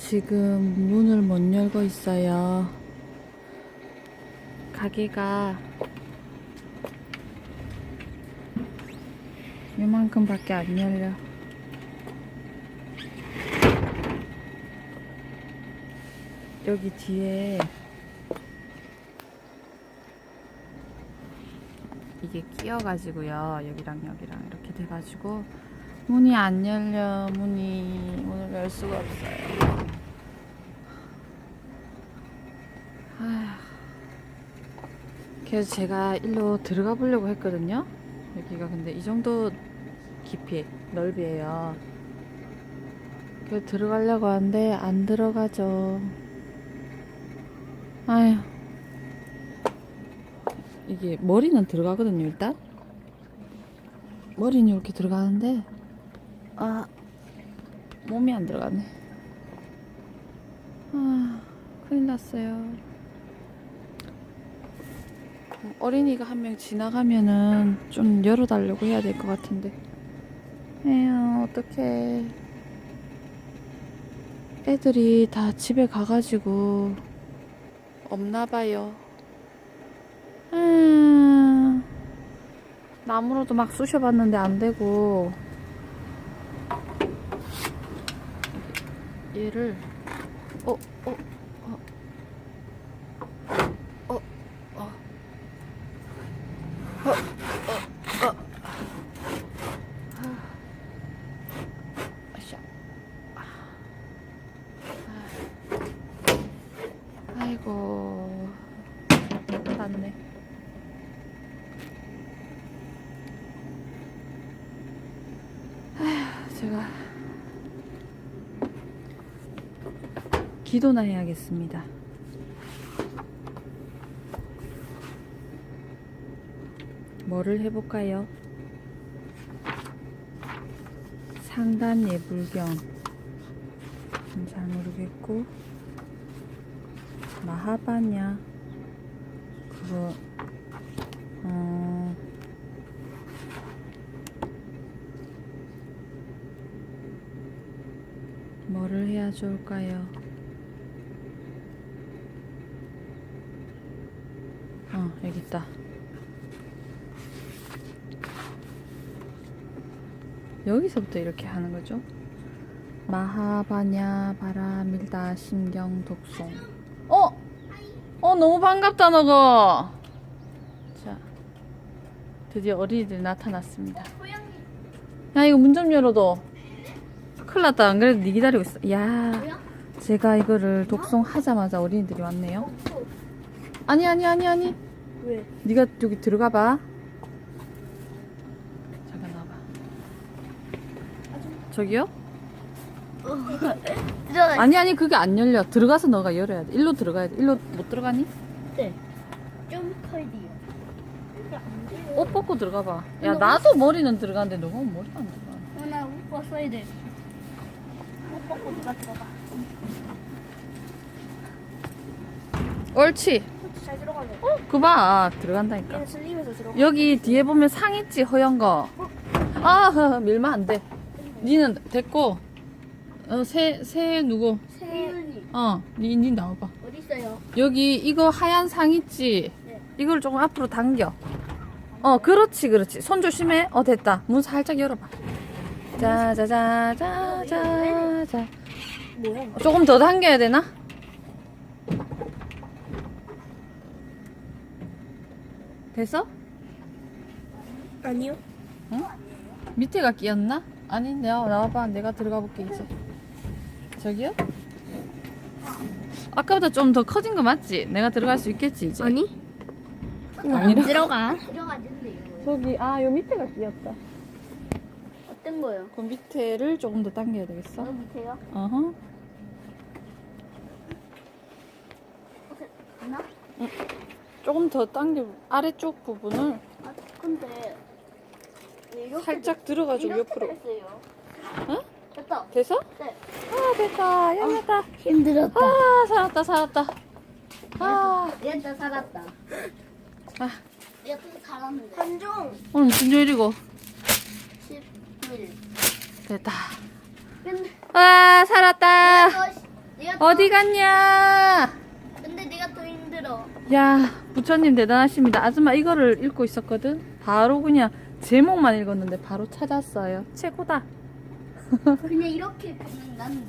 지금 문을 못 열고 있어요. 가게가 이만큼밖에 안 열려. 여기 뒤에 이게 끼어가지고요. 여기랑 여기랑 이렇게 돼가지고 문이 안 열려. 문이 문을 열 수가 없어요. 아휴. 그래서 제가 일로 들어가 보려고 했거든요. 여기가 근데 이 정도 깊이 넓이에요. 그래서 들어가려고 하는데 안 들어가죠. 아휴. 이게 머리는 들어가거든요, 일단. 머리는 이렇게 들어가는데, 아, 몸이 안 들어가네. 아, 큰일 났어요. 어린이가 한 명 지나가면은 좀 열어달라고 해야 될 것 같은데. 에휴, 어떡해. 애들이 다 집에 가가지고 없나봐요. 음, 나무로도 막 쑤셔봤는데 안 되고 얘를 어, 어, 어, 어, 어, 어, 아샤. 아이고, 났네. 아휴, 제가 기도나 해야겠습니다. 뭐를 해볼까요? 상단 예불경 음, 잘 모르겠고 마하바냐 그거 어 뭐를 해야 좋을까요? 어 여기 있다. 여기서부터 이렇게 하는 거죠. 마하바냐 바라밀다 신경 독송. 어, 어 너무 반갑다 너거. 자, 드디어 어린이들이 나타났습니다. 야 이거 문 좀 열어도. 큰일 났다. 안 그래도 니 기다리고 있어. 야, 제가 이거를 독송하자마자 어린이들이 왔네요. 아니 아니 아니 아니. 왜? 네가 여기 들어가 봐. 잠깐 나와봐. 저기요? 들어가. 아니 아니 그게 안 열려. 들어가서 너가 열어야 돼. 일로 들어가야 돼. 일로 못 들어가니? 네. 좀 커야돼요. 옷 벗고 들어가 봐. 야 나도 머리는 들어가는데 너가 머리가 안 들어가. 하나 옷 벗어야 돼. 옷 벗고 누가 들어가. 옳지. 그렇지 잘 들어가네. 어? 그봐 들어간다니까. 얘는 슬림해서 들어가. 여기 뒤에 보면 상 있지 허연 거. 아 밀면 안 돼. 니는 됐고. 어 새 새 누구? 세윤이 어 니 니 나와봐. 어디 있어요? 여기 이거 하얀 상 있지? 네. 이걸 조금 앞으로 당겨. 어, 그렇지, 그렇지. 손 조심해. 어, 됐다. 문 살짝 열어봐. 짜자자자자자. 뭐야? 조금 더 당겨야 되나? 됐어? 아니요. 밑에가 끼었나? 아니, 내가 나와봐. 내가 들어가 볼게, 이제. 저기요? 아까보다 좀 더 커진 거 맞지? 내가 들어갈 수 있겠지, 이제? 아니? 아니라? 들어가. 들어가진대요. 저기, 아, 요 밑에가 끼었다. 어떤 거요? 그 밑에를 조금 더 당겨야 되겠어? 어 밑에요? 어허. 하나? 조금 더 당겨 아래쪽 부분을 아 근데 왜 이렇게 살짝 들어가지고 이렇게 옆으로 됐어요. 어? 됐다. 돼서? 네. 아 됐다 열렸다 힘들었다. 아 살았다 살았다 아 얘도 살았다. 아. 얘도 살았는데. 한종 오늘 요일이고 10일. 됐다 근데 와 살았다 얘도 내가 더, 어디 갔냐? 근데 내가 더 힘들어. 야, 부처님 대단하십니다. 아줌마 이거를 읽고 있었거든? 바로 그냥 제목만 읽었는데 바로 찾았어요. 최고다. 그냥 이렇게 보면 난